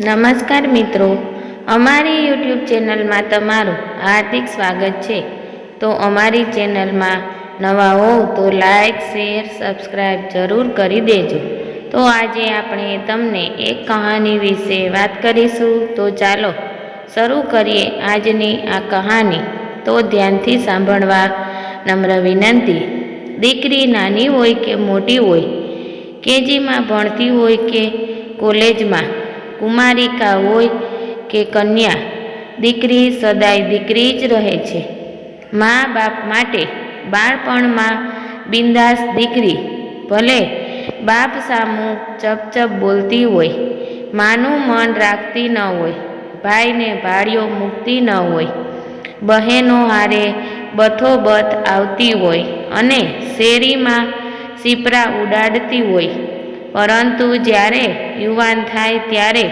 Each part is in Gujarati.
નમસ્કાર મિત્રો, અમારી યુટ્યુબ ચેનલમાં તમારું હાર્દિક સ્વાગત છે. તો અમારી ચેનલમાં નવા હોવ તો લાઈક, શેર સબસ્ક્રાઈબ જરૂર કરી દેજો. તો આજે આપણે તમને એક કહાની વિશે વાત કરીશું. તો ચાલો શરૂ કરીએ આજની આ કહાની. તો ધ્યાનથી સાંભળવા નમ્ર વિનંતી. દીકરી નાની હોય કે મોટી હોય? કેજીમાં ભણતી હોય કે કોલેજમાં? કુમારિકા હોય કે કન્યા, દીકરી સદાય દીકરી જ રહે છે. મા બાપ માટે બાળપણમાં બિંદાસ દીકરી, ભલે બાપ સામું ચપચપ બોલતી હોય, માનું મન રાખતી ન હોય, ભાઈને ભાળીઓ મૂકતી ન હોય, બહેનો હારે બથોબથ આવતી હોય અને શેરીમાં સીપરા ઉડાડતી હોય, પરંતુ જ્યારે યુવાન થાય ત્યારે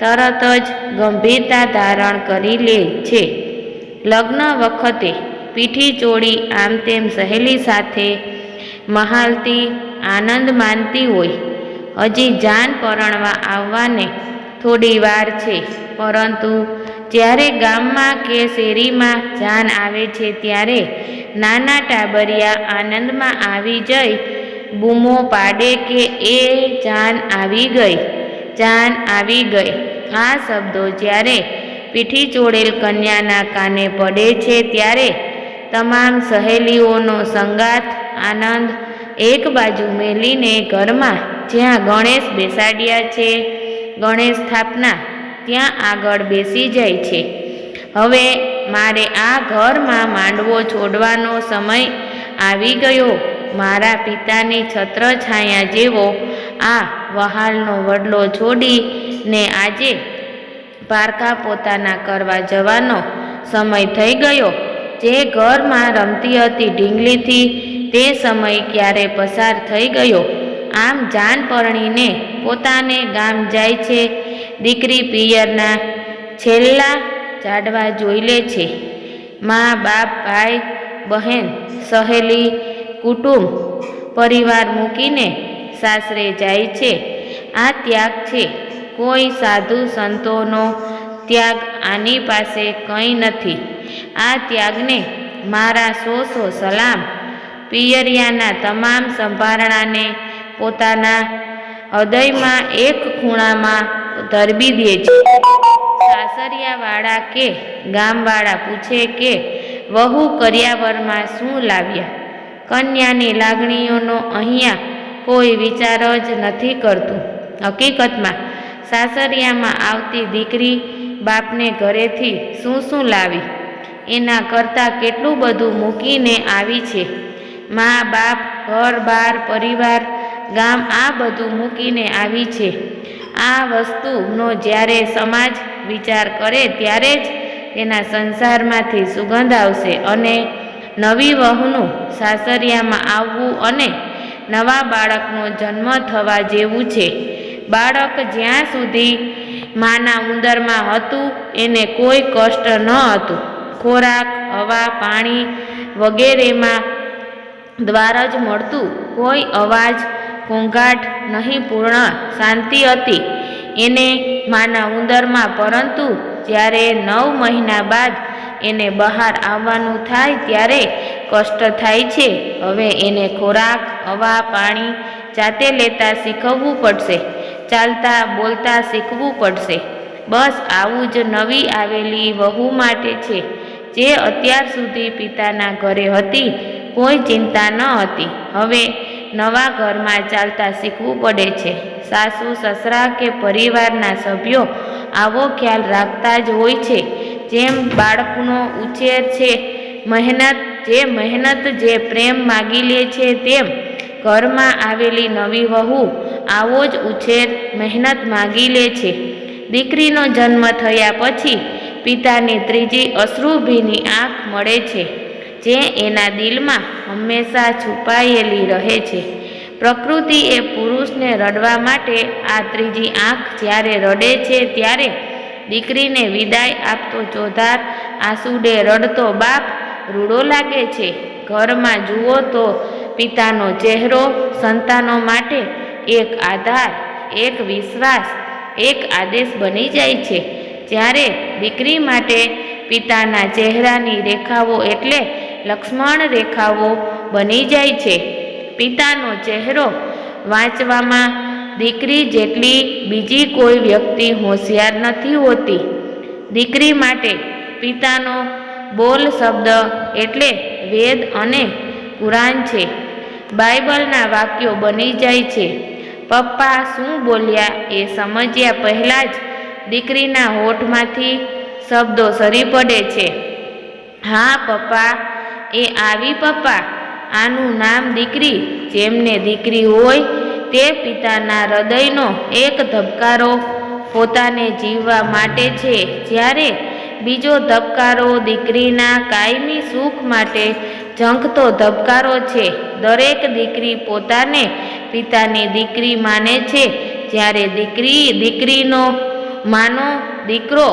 તરત જ ગંભીરતા ધારણ કરી લે છે. લગ્ન વખતે પીઠી ચોળી આમ તેમ સહેલી સાથે મહાલતી આનંદ માનતી હોય. હજી જાન પરણવા આવવાને થોડી વાર છે, પરંતુ જ્યારે ગામમાં કે શેરીમાં જાન આવે છે ત્યારે નાના ટાબરિયા આનંદમાં આવી જઈ બૂમો પાડે કે એ જાન આવી ગઈ? જાન આવી ગઈ. આ શબ્દો જ્યારે પીઠી ચોડેલ કન્યાના કાને પડે છે ત્યારે તમામ સહેલીઓનો સંગાત આનંદ એક બાજુ મેલીને ઘરમાં જ્યાં ગણેશ બેસાડ્યા છે, ગણેશ સ્થાપના, ત્યાં આગળ બેસી જાય છે. હવે મારે આ ઘરમાં માંડવો છોડવાનો સમય આવી ગયો. મારા પિતાની છત્રછાયા જેવો આ વહાલનો વડલો છોડીને આજે પારકા પોતાના કરવા જવાનો સમય થઈ ગયો. જે ઘરમાં રમતી હતી ઢીંગલીથી તે સમય ક્યારે પસાર થઈ ગયો. આમ જાન પરણીને પોતાને ગામ જાય છે. દીકરી પિયરના છેલ્લા ઝાડવા જોઈ લે છે. મા, બાપ, ભાઈ, બહેન, સહેલી કુટુંબ. પરિવાર મૂકીને સાસરે જાય છે. આ ત્યાગ છે. કોઈ સાધુ સંતોનો ત્યાગ આની પાસે કંઈ નથી. આ ત્યાગને મારા સો સો સલામ. પિયરિયાના તમામ સંભારણાને પોતાના હૃદયમાં એક ખૂણામાં ધરબી દે છે. સાસરિયાવાળા કે ગામવાળા પૂછે કે વહુ કર્યાવરમાં શું લાવ્યા? કન્યાની લાગણીઓનો અહીંયા કોઈ વિચાર જ નથી કરતું. હકીકતમાં, સાસરિયામાં આવતી દીકરી બાપને ઘરેથી શું શું લાવી? એના કરતાં કેટલું બધું મૂકીને આવી છે? મા, બાપ, ઘર, બાર, પરિવાર, ગામ આ બધું મૂકીને આવી છે. આ વસ્તુનો જ્યારે સમાજ વિચાર કરે ત્યારે જ તેના સંસારમાંથી સુગંધ આવશે અને નવી વહુનું સાસરિયામાં આવવું અને નવા બાળકનો જન્મ થવા જેવું છે. બાળક જ્યાં સુધી માના ઉંદરમાં હતું, એને કોઈ કષ્ટ ન હતું. ખોરાક, હવા, પાણી વગેરેમાં દ્વારા જ મળતું. કોઈ અવાજ, ઘોંઘાટ નહીં, પૂર્ણ શાંતિ હતી. એને માના ઉંદરમાં પરંતુ જ્યારે નવ મહિના બાદ એને બહાર આવવાનું થાય ત્યારે કષ્ટ થાય છે. હવે એને ખોરાક, હવા, પાણી જાતે લેતા શીખવવું પડશે. ચાલતા, બોલતા શીખવું પડશે. બસ આવું જ નવી આવેલી વહુ માટે છે, જે અત્યાર સુધી પિતાના ઘરે હતી, કોઈ ચિંતા ન હતી. હવે નવા ઘરમાં ચાલતા શીખવું પડે છે. સાસુ, સસરા કે પરિવારના સભ્યો આવો ખ્યાલ રાખતા જ હોય છે. જેમ બાળકનો ઉછેર છે, મહેનત જે મહેનત જે પ્રેમ માગી લે છે તેમ ઘરમાં આવેલી નવી વહુ આવો જ ઉછેર મહેનત માગી લે છે. દીકરીનો જન્મ થયા પછી પિતાની ત્રીજી અશ્રુભીની આંખ મળે છે, જે એના દિલમાં હંમેશા છુપાયેલી રહે છે. પ્રકૃતિ એ પુરુષને રડવા માટે આ ત્રીજી આંખ જ્યારે રડે છે ત્યારે દીકરીને વિદાય આપતો ચોધાર આંસુડે રડતો બાપ, રૂડો લાગે છે. ઘરમાં જુઓ તો પિતાનો ચહેરો સંતાનો માટે એક આધાર, એક વિશ્વાસ, એક આદેશ બની જાય છે. જ્યારે દીકરી માટે પિતાના ચહેરાની રેખાઓ એટલે લક્ષ્મણ રેખાઓ બની જાય છે. પિતાનો ચહેરો વાંચવામાં દીકરી જેટલી બીજી કોઈ વ્યક્તિ હોશિયાર નથી હોતી. દીકરી માટે પિતાનો બોલ શબ્દ એટલે વેદ અને કુરાન છે. બાઇબલના વાક્યો બની જાય છે. પપ્પા શું બોલ્યા એ સમજ્યા પહેલાં જ દીકરીના હોઠમાંથી શબ્દો સરી પડે છે. હા, પપ્પા, એ આવી પપ્પા. આનું નામ દીકરી. જેમને દીકરી હોય તે પિતાના હૃદયનો એક ધબકારો પોતાને જીવવા માટે છે. જ્યારે બીજો ધબકારો દીકરીના કાયમી સુખ માટે ઝંખતો ધબકારો છે. દરેક દીકરી પોતાને પિતાની દીકરી માને છે. જ્યારે દીકરી દીકરીનો માનો દીકરો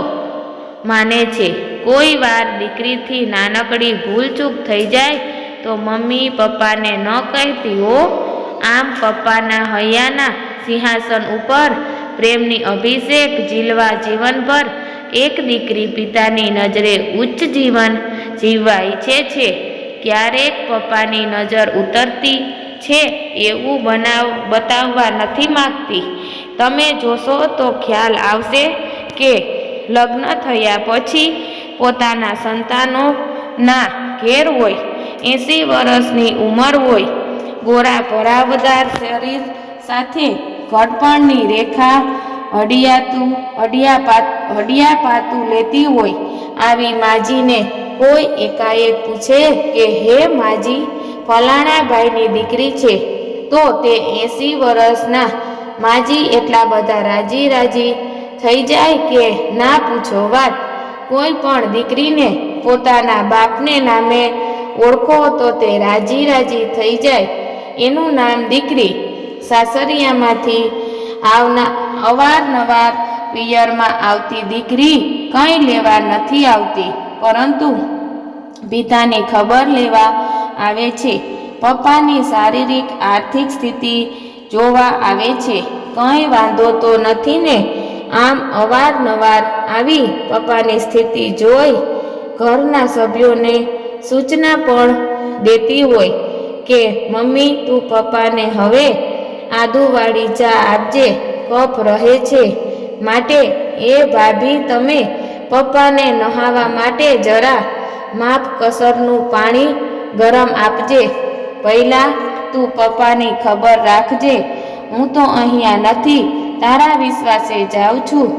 માને છે. કોઈ વાર દીકરીથી નાનકડી ભૂલચૂક થઈ જાય તો મમ્મી પપ્પાને ન કહેતી, હો આમ પપ્પાના હૈયાના સિંહાસન ઉપર પ્રેમની અભિષેક ઝીલવા જીવનભર એક દીકરી પિતાની નજરે ઉચ્ચ જીવન જીવવા ઈચ્છે છે. ક્યારેક પપ્પાની નજર ઉતરતી છે એવું બનાવ બતાવવા નથી માગતી. તમે જોશો તો ખ્યાલ આવશે કે લગ્ન થયા પછી પોતાના સંતાનોના ઘેર હોય, એંસી વર્ષની ઉંમર હોય ગોરા પરાવદાર શરીર સાથે ઘડપણની રેખા હડિયાતું હડિયાપાત હડિયાપાતું લેતી હોય આવી માજીને કોઈ એકાએક પૂછે કે, હે માજી ફલાણા ભાઈની દીકરી છે, તો તે એંસી વર્ષના માજી એટલા બધા રાજી રાજી થઈ જાય કે ના પૂછો વાત? કોઈ પણ દીકરીને પોતાના બાપને નામે ઓળખો તો તે રાજી રાજી થઈ જાય. એનું નામ દીકરી સાસરિયામાંથી આવના અવારનવાર પિયરમાં આવતી દીકરી કંઈ લેવા નથી આવતી, પરંતુ પિતાને ખબર લેવા આવે છે. પપ્પાની શારીરિક આર્થિક સ્થિતિ જોવા આવે છે. કંઈ વાંધો તો નથી ને? આમ અવારનવાર આવી પપ્પાની સ્થિતિ જોઈ ઘરના સભ્યોને સૂચના પણ દેતી હોય. કે, મમ્મી, તું પપ્પાને હવે આદુવાળી ચા આપજે કફ રહે છે. માટે એ ભાભી તમે પપ્પાને નહાવા માટે જરા માપ કસરનું પાણી ગરમ આપજે. પહેલાં તું પપ્પાની ખબર રાખજે. હું તો અહીંયા નથી, તારા વિશ્વાસે જાઉં છું.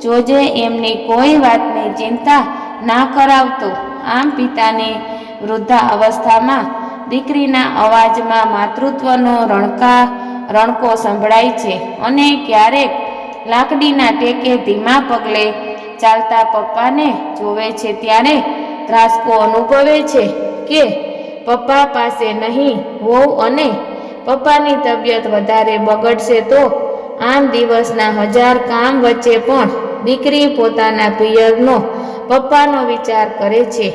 જોજે એમની કોઈ વાતની ચિંતા ના કરાવતો. આમ પિતાની વૃદ્ધા અવસ્થામાં દીકરીના અવાજમાં માતૃત્વનો રણકા, રણકો સંભળાય છે અને ક્યારેક લાકડીના ટેકે ધીમા પગલે ચાલતા પપ્પાને જોવે છે ત્યારે ત્રાસકો અનુભવે છે કે પપ્પા પાસે નહીં હોવ અને પપ્પાની તબિયત વધારે બગડશે તો આમ દિવસના હજાર કામ વચ્ચે પણ દીકરી પોતાના પિયરનો પપ્પાનો વિચાર કરે છે.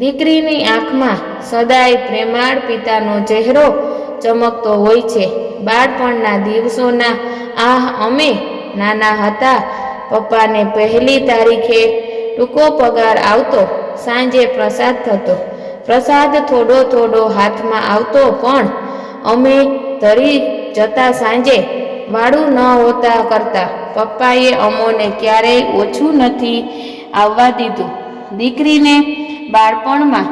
દીકરીની આંખમાં સદાય પ્રેમાળ પિતાનો ચહેરો ચમકતો હોય છે. બાળપણના દિવસોના આહ અમે નાના હતા. પપ્પાને પહેલી તારીખે ટૂંકો પગાર આવતો, સાંજે પ્રસાદ થતો. પ્રસાદ થોડો થોડો હાથમાં આવતો પણ અમે ધરી જતા સાંજે વાળું ન હોતા કરતા પપ્પાએ અમોને ક્યારેય ઓછું નથી આવવા દીધું. દીકરીને બાળપણમાં.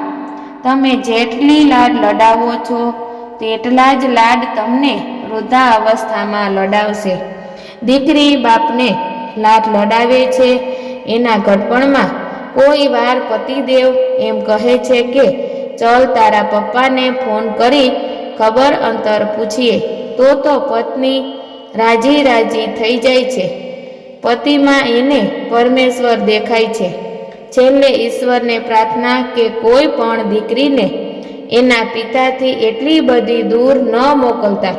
તમે જેટલી લાડ લડાવો છો, તેટલા જ લાડ તમને વૃદ્ધા અવસ્થામાં લડાવશે. દીકરી બાપને લાડ લડાવે છે, એના ઘડપણમાં કોઈ વાર પતિદેવ એમ કહે છે કે, ચલ તારા પપ્પાને ફોન કરી ખબર અંતર પૂછીએ. તો તો પત્ની રાજી રાજી થઈ જાય છે. પતિમાં એને પરમેશ્વર દેખાય છે. છેલ્લે ઈશ્વરને પ્રાર્થના કે કોઈ પણ દીકરીને એના પિતાથી એટલી બધી દૂર ન મોકલતા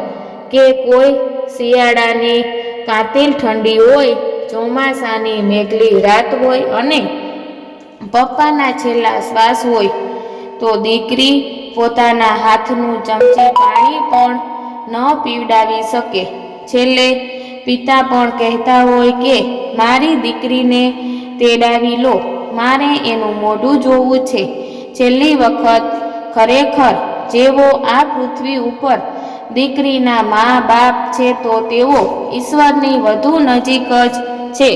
કે કોઈ શિયાળાની કાતિલ ઠંડી હોય, ચોમાસાની મેઘલી રાત હોય અને પપ્પાના છેલ્લા શ્વાસ હોય તો દીકરી પોતાના હાથનું ચમચી પાણી પણ ન પીવડાવી શકે. છેલ્લે પિતા પણ કહેતા હોય કે, મારી દીકરીને તેડાવી લો. મારે એનું મોઢું જોવું છે. છેલ્લી વખત ખરેખર જેઓ આ પૃથ્વી ઉપર દીકરીના મા બાપ છે તો તેઓ ઈશ્વરની વધુ નજીક જ છે.